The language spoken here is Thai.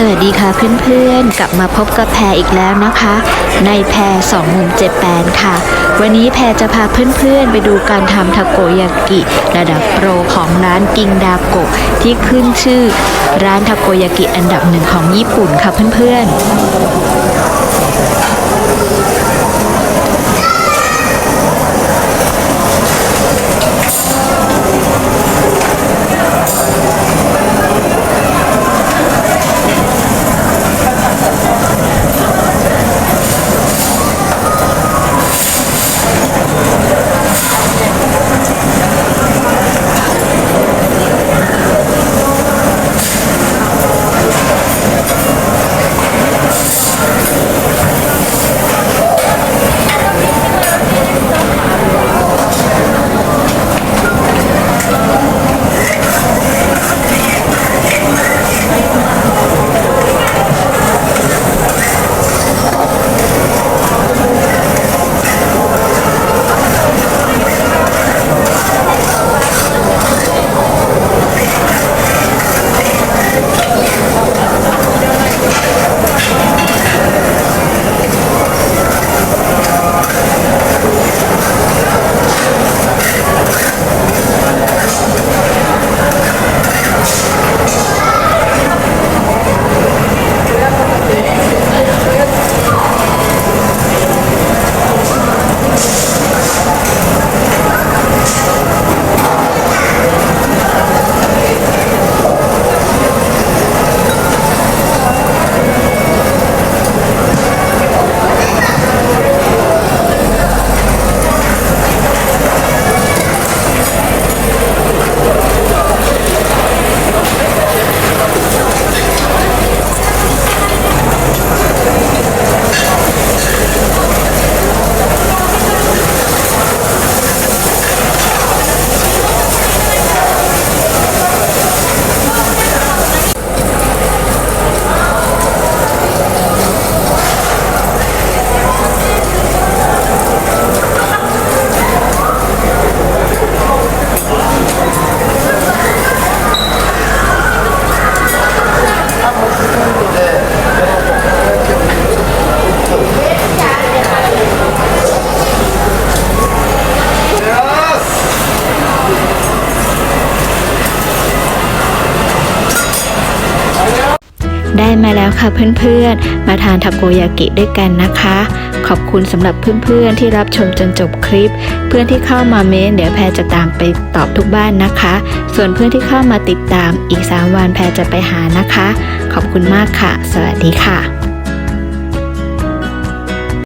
สวัสดีค่ะเพื่อนๆ กลับมาพบกับแพรอีกแล้วนะคะ ในแพรสองมุมเจแปนค่ะ วันนี้แพรจะพาเพื่อนๆ ไปดูการทำทาโกยากิ ระดับโปรของร้านกิงดาโกะที่ขึ้นชื่อ ร้านทาโกยากิอันดับหนึ่งของญี่ปุ่นค่ะเพื่อนๆ ได้มาแล้วค่ะเพื่อนๆ มาทานทาโกยากิด้วยกันนะคะ ขอบคุณสำหรับเพื่อนๆที่รับชมจนจบคลิป เพื่อนที่เข้ามาเม้นเดี๋ยวแพรจะตามไปตอบทุกบ้านนะคะ ส่วนเพื่อนที่เข้ามาติดตามอีก 3 วันแพรจะไปหานะคะ ขอบคุณมากค่ะ สวัสดีค่ะ